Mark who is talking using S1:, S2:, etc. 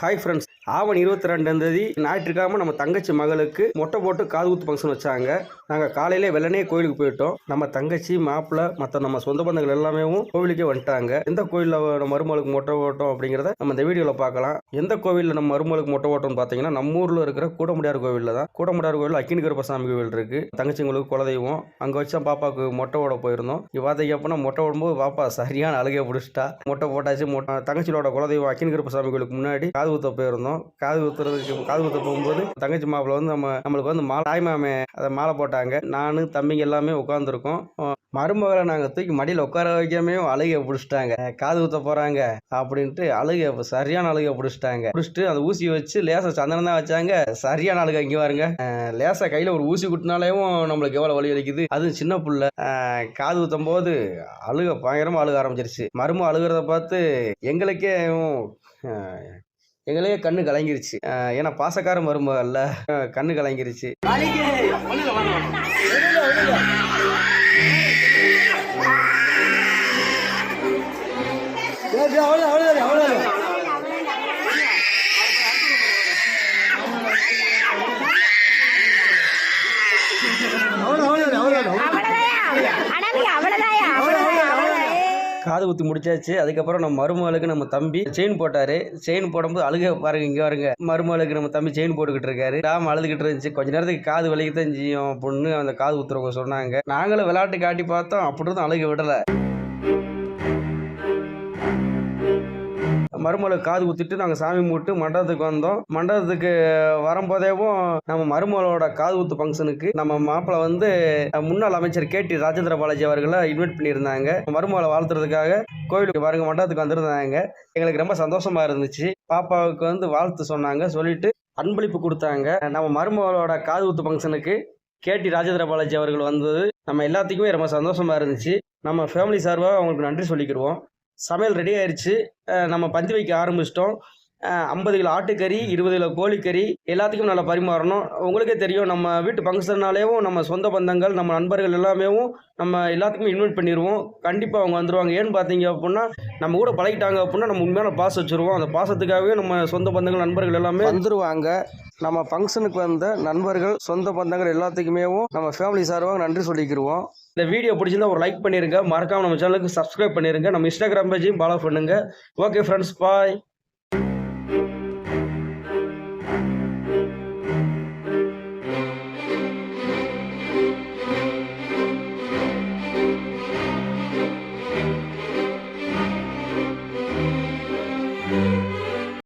S1: Hi friends ஆவணி இருபத்தி ரெண்டாம் தேதி ஞாயிற்றுக்கிழமை நம்ம தங்கச்சி மகளுக்கு மொட்டை போட்டு காது குத்து ஃபங்க்ஷன் வச்சாங்க. நாங்கள் காலையிலே வெள்ளனே கோயிலுக்கு போயிட்டோம். நம்ம தங்கச்சி மாப்பிள்ளை மற்ற நம்ம சொந்த பந்தங்கள் எல்லாமே கோவிலுக்கே வந்துட்டாங்க. எந்த கோயிலில் நம்ம மருமகளுக்கு மொட்டை ஓட்டோம் அப்படிங்கிறத நம்ம இந்த வீடியோவில் பார்க்கலாம். எந்த கோவிலில் நம்ம மருமகளுக்கு மொட்டை ஓட்டோம்னு பார்த்தீங்கன்னா நம்ம ஊரில் இருக்கிற கூடமுடியார் கோவிலில் தான். கூடமுடியார் கோவில் அக்கினி கருப்பசாமி கோவில் இருக்கு. தங்கச்சிங்களுக்கு குலதெய்வம். அங்கே வச்சா பாப்பாவுக்கு மொட்டை ஓட போயிருந்தோம். இங்க பார்த்தீங்க அப்படின்னா மொட்டை ஓடும்போது பாப்பா சரியான அழுகையை பிடிச்சிட்டா. மொட்டை போட்டாச்சு மொட்டை தங்கச்சியோட குலதெய்வம் அக்கினி கருப்பசாமி கோவிலுக்கு முன்னாடி காது ஊற்ற போயிருந்தோம். காது குத்துறதுக்கு காது ஊற்ற போகும்போது தங்கச்சி மாப்பிள்ளை வந்து நம்ம நம்மளுக்கு வந்து மாலை தாய்மாமே அதை மாலை போட்டாங்க நானு தம்பிங்க எல்லாமே உட்காந்துருக்கோம் மருமகளை நாங்கள் தூக்கி மடியில் உட்கார வைக்காமே அழுகையை பிடிச்சிட்டாங்க. காது ஊற்ற போகிறாங்க அப்படின்ட்டு அழுகை சரியான அழுகை பிடிச்சிட்டாங்க. பிடிச்சிட்டு அந்த ஊசி வச்சு லேசாக சந்தனம் தான் வச்சாங்க. சரியான அழுகை இங்கே பாருங்க. லேசாக கையில் ஒரு ஊசி குட்டினாலேயும் நம்மளுக்கு எவ்வளோ வலி வலிக்குது. அதுவும் சின்ன புள்ள. காது ஊற்றும் போது அழுக பயங்கரமாக அழுக ஆரம்பிச்சிருச்சு. மரும அழுகிறத பார்த்து எங்களுக்கே எங்களையே கண்ணு கலங்கிருச்சு. ஏன்னா பாசக்கார மருமகள்ல கண்ணு கலங்கிருச்சு. காது குத்து முடிச்சாச்சு. அதுக்கப்புறம் நம்ம மருமகளுக்கு நம்ம தம்பி செயின் போட்டாரு. செயின் போடும்போது அழுக பாருங்க இங்க பாருங்க. மருமகளுக்கு நம்ம தம்பி செயின் போட்டுக்கிட்டு இருக்காரு. ராம அழுதுகிட்டு இருந்துச்சு. கொஞ்ச நேரத்துக்கு காது வலிக்கத்தான் செய்யும். அப்படின்னு அந்த காது குத்துறவங்க சொன்னாங்க. நாங்களும் விளையாட்டு காட்டி பார்த்தோம். அப்படி தான் அழுக விடல. மருமலை காது குத்திட்டு நாங்கள் சாமி கும்பிட்டு மண்டபத்துக்கு வந்தோம். மண்டபத்துக்கு வரும்போதேவும் நம்ம மருமகளோட காது குத்து ஃபங்க்ஷனுக்கு நம்ம மாப்பிள்ளை வந்து முன்னாள் அமைச்சர் கே டி ராஜேந்திர பாலாஜி அவர்களை இன்வைட் பண்ணியிருந்தாங்க. மருமகளை வாழ்த்துறதுக்காக கோவிலுக்கு பாருங்க மண்டபத்துக்கு வந்திருந்தாங்க. எங்களுக்கு ரொம்ப சந்தோஷமா இருந்துச்சு. பாப்பாவுக்கு வந்து வாழ்த்து சொன்னாங்க சொல்லிட்டு அன்பளிப்பு கொடுத்தாங்க. நம்ம மருமகளோட காது குத்து ஃபங்க்ஷனுக்கு கே டி ராஜேந்திர பாலாஜி அவர்கள் வந்தது நம்ம எல்லாத்துக்குமே ரொம்ப சந்தோஷமா இருந்துச்சு. நம்ம ஃபேமிலி சார்பாக அவங்களுக்கு நன்றி சொல்லிக்கிடுவோம். சமையல் ரெடி ஆயிடுச்சு நம்ம பந்தி வைக்க ஆரம்பிச்சிட்டோம். ஐம்பது கிலோ ஆட்டுக்கறி இருபது கிலோ கோழிக்கறி எல்லாத்துக்கும் நல்லா பரிமாறணும். உங்களுக்கே தெரியும் நம்ம வீட்டு ஃபங்க்ஷன்னாலேயும் நம்ம சொந்த பந்தங்கள் நம்ம நண்பர்கள் எல்லாமே நம்ம எல்லாத்துக்குமே இன்வைட் பண்ணிடுவோம் கண்டிப்பாக அவங்க வந்துடுவாங்க ஏன்னு பார்த்தீங்க அப்படின்னா நம்ம கூட பழகிட்டாங்க அப்படின்னா நம்ம உண்மையான பாசம் வச்சுருவோம். அந்த பாசத்துக்காகவே நம்ம சொந்த பந்தங்கள் நண்பர்கள் எல்லாமே வந்துடுவாங்க நம்ம ஃபங்க்ஷனுக்கு வந்த நண்பர்கள் சொந்த பந்தங்கள் எல்லாத்துக்குமேவும் நம்ம ஃபேமிலி சார்பாக நன்றி சொல்லிக்கிடுவோம் இந்த வீடியோ பிடிச்சிருந்தா ஒரு லைக் பண்ணிருங்க. மறக்காம நம்ம சேனலுக்கு சப்ஸ்கிரைப் பண்ணிருங்க. நம்ம இன்ஸ்டாகிராம் பேஜையும் ஃபாலோ பண்ணுங்க. Okay friends bye